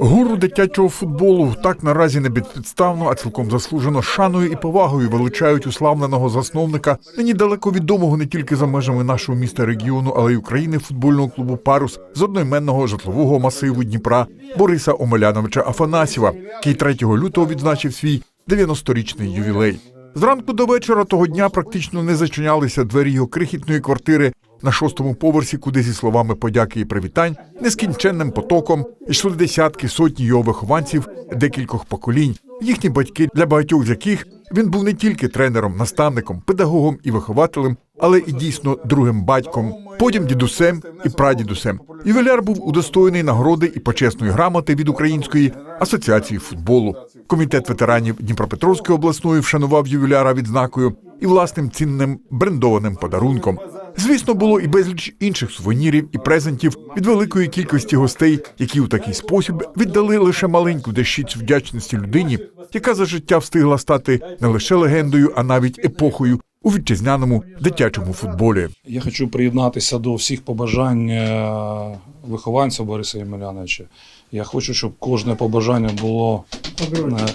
Гуру дитячого футболу так наразі не безпідставно, а цілком заслужено шаною і повагою величають уславленого засновника, нині далеко відомого не тільки за межами нашого міста регіону, але й України футбольного клубу Парус з одноіменного житлового масиву Дніпра Бориса Омеляновича Афанасєва, який 3 лютого відзначив свій 90-річний ювілей. Зранку до вечора того дня практично не зачинялися двері його крихітної квартири на шостому поверсі, куди зі словами подяки і привітань нескінченним потоком йшли десятки сотні його вихованців декількох поколінь, їхні батьки, для багатьох з яких він був не тільки тренером, наставником, педагогом і вихователем, але і дійсно другим батьком, потім дідусем і прадідусем. Ювіляр був удостоєний нагороди і почесної грамоти від Української асоціації футболу. Комітет ветеранів Дніпропетровської обласної вшанував ювіляра відзнакою і власним цінним брендованим подарунком. Звісно, було і безліч інших сувенірів і презентів від великої кількості гостей, які у такий спосіб віддали лише маленьку дещицю вдячності людині, яка за життя встигла стати не лише легендою, а навіть епохою у вітчизняному дитячому футболі. Я хочу приєднатися до всіх побажань е, вихованця Бориса Ємельяновича. Я хочу, щоб кожне побажання було е,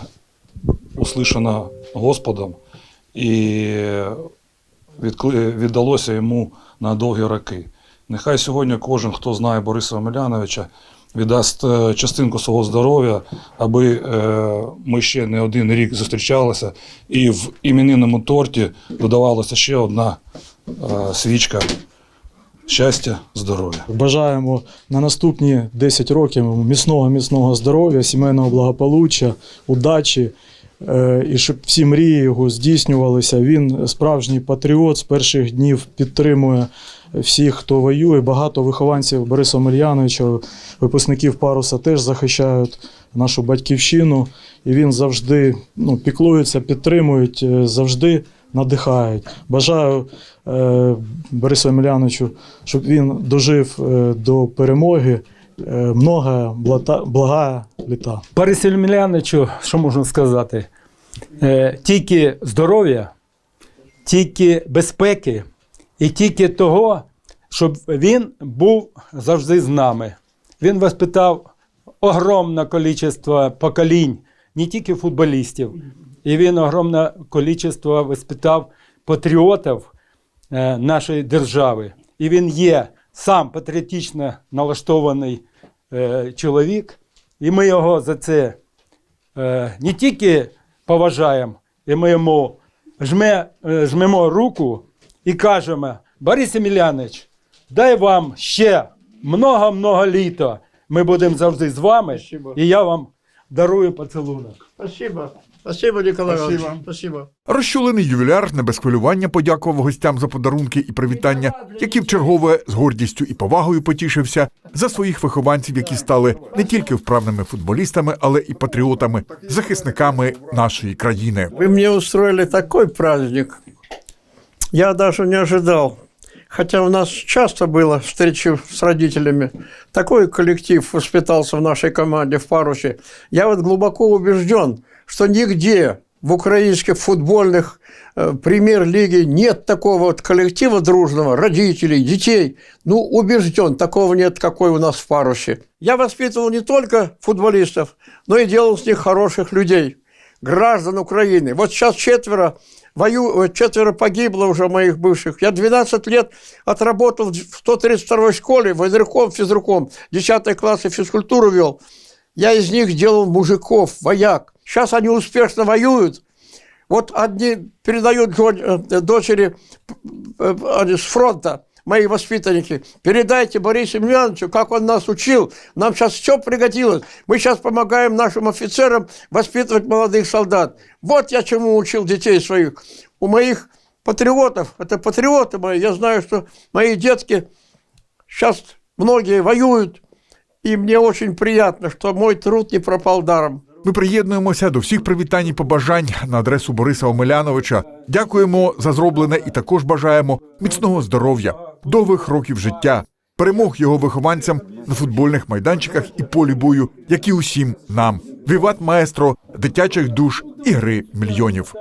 услышано Господом і віддалося йому на довгі роки. Нехай сьогодні кожен, хто знає Бориса Омеляновича, віддасть е, частинку свого здоров'я, аби е, ми ще не один рік зустрічалися, і в іменинному торті додавалася ще одна е, свічка щастя, здоров'я. Бажаємо на наступні 10 років міцного міцного здоров'я, сімейного благополуччя, удачі. Е, І щоб всі мрії його здійснювалися. Він справжній патріот з перших днів підтримує всіх, хто воює. Багато вихованців Бориса Омельяновича, випускників Паруса теж захищають нашу батьківщину. І він завжди ну, піклується, підтримують, е, завжди надихають. Бажаю е, Борису Емельяновичу, щоб він дожив е, до перемоги. Много блага літа. Борису що можна сказати? Е, тільки здоров'я, тільки безпеки і тільки того, щоб він був завжди з нами. Він воспитав огромне кількість поколінь, не тільки футболістів, і він огромне кількість воспитав патріотів е, нашої держави. І він є сам патріотично налаштований е, чоловік, і ми його за це е, не тільки поважаємо, і ми йому жме, е, жмемо руку і кажемо: Борис Емельянович, дай вам ще много-много літа. Ми будемо завжди з вами, і я вам дарую поцілунок. Спасибо. Спасибо, Николай Спасибо. Спасибо. Розчулений ювіляр не без хвилювання подякував гостям за подарунки і привітання, які вчергове з гордістю і повагою потішився за своїх вихованців, які стали не тільки вправними футболістами, але і патріотами, захисниками нашої країни. Вы мне устроили такой праздник. Я даже не ожидал. Хотя у нас часто было встречи с родителями. Такой коллектив воспитался в нашей команде в Парусе. Я вот глубоко убежден, что нигде в украинских футбольных э, премьер-лиге нет такого вот коллектива дружного, родителей, детей. Ну, убежден, такого нет, какой у нас в Парусе. Я воспитывал не только футболистов, но и делал с них хороших людей, граждан Украины. Вот сейчас четверо вою, э, четверо погибло уже моих бывших. Я 12 лет отработал в 132-й школе, военруком, физруком, 10 классы физкультуру вел. Я из них делал мужиков, вояк. Сейчас они успешно воюют. Вот одни передают жен- э, дочери э, они с фронта, мои воспитанники, передайте Борису Емельяновичу, как он нас учил. Нам сейчас все пригодилось. Мы сейчас помогаем нашим офицерам воспитывать молодых солдат. Вот я чему учил детей своих. У моих патриотов, это патриоты мои, я знаю, что мои детки сейчас многие воюют, и мне очень приятно, что мой труд не пропал даром. Ми приєднуємося до всіх привітань і побажань на адресу Бориса Омеляновича. Дякуємо за зроблене і також бажаємо міцного здоров'я, довгих років життя, перемог його вихованцям на футбольних майданчиках і полі бою, як і усім нам. Віват маестро, дитячих душ і гри мільйонів.